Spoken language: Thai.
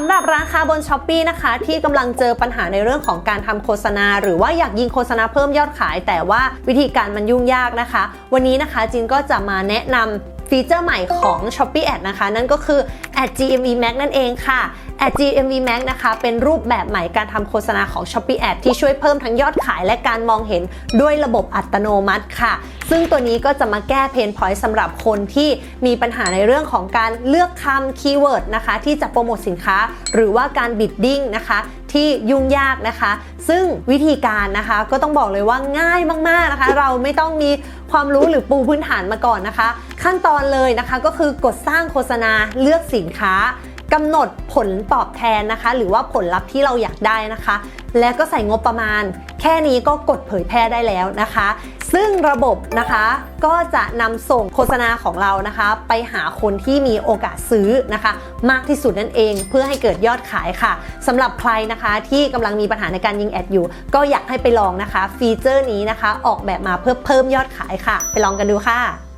ำหรับร้านค้าบนช้อปปีนะคะ ที่กำลังเจอปัญหาในเรื่องของการทำโฆษณา หรือว่าอยากยิงโฆษณาเพิ่มยอดขาย แต่ว่าวิธีการมันยุ่งยากนะคะ วันนี้นะคะจินก็จะมาแนะนำ ฟีเจอร์ใหม่ของ Shopee Ad นะคะ นั่นก็คือ Ad GMV Max นั่นเองค่ะ Ad GMV Max นะคะเป็นรูปแบบใหม่การทำโฆษณาของ Shopee Ad ที่ช่วยเพิ่มทั้งยอดขายและการมองเห็นด้วยระบบอัตโนมัติค่ะ ซึ่งตัวนี้ก็จะมาแก้เพนพอยต์สำหรับคนที่มีปัญหาในเรื่องของการเลือกคำคีย์เวิร์ดนะคะที่จะโปรโมทสินค้า หรือว่าการบิดดิ้งนะคะที่ยุ่งยากนะคะ ซึ่งวิธีการนะคะก็ต้องบอกเลยว่าง่ายมากๆนะคะ เราไม่ต้องมีความรู้หรือปูพื้นฐานมาก่อนนะคะ ขั้นตอนเลยนะคะก็คือกดสร้างโฆษณาเลือกสินค้ากำหนดผลตอบแทนนะคะ หรือว่าผลลัพธ์ที่เราอยากได้นะคะ แล้วก็ใส่งบประมาณ แค่นี้ก็กดเผยแพร่ได้แล้วนะคะ ซึ่งระบบนะคะก็จะนำส่งโฆษณาของเรานะคะ ไปหาคนที่มีโอกาสซื้อนะคะ มากที่สุดนั่นเองเพื่อให้เกิดยอดขายค่ะสำหรับใครนะคะที่กำลังมีปัญหาในการยิงแอดอยู่ ก็อยากให้ไปลองนะคะ ฟีเจอร์นี้นะคะ ออกแบบมาเพื่อเพิ่มยอดขายค่ะ ไปลองกันดูค่ะ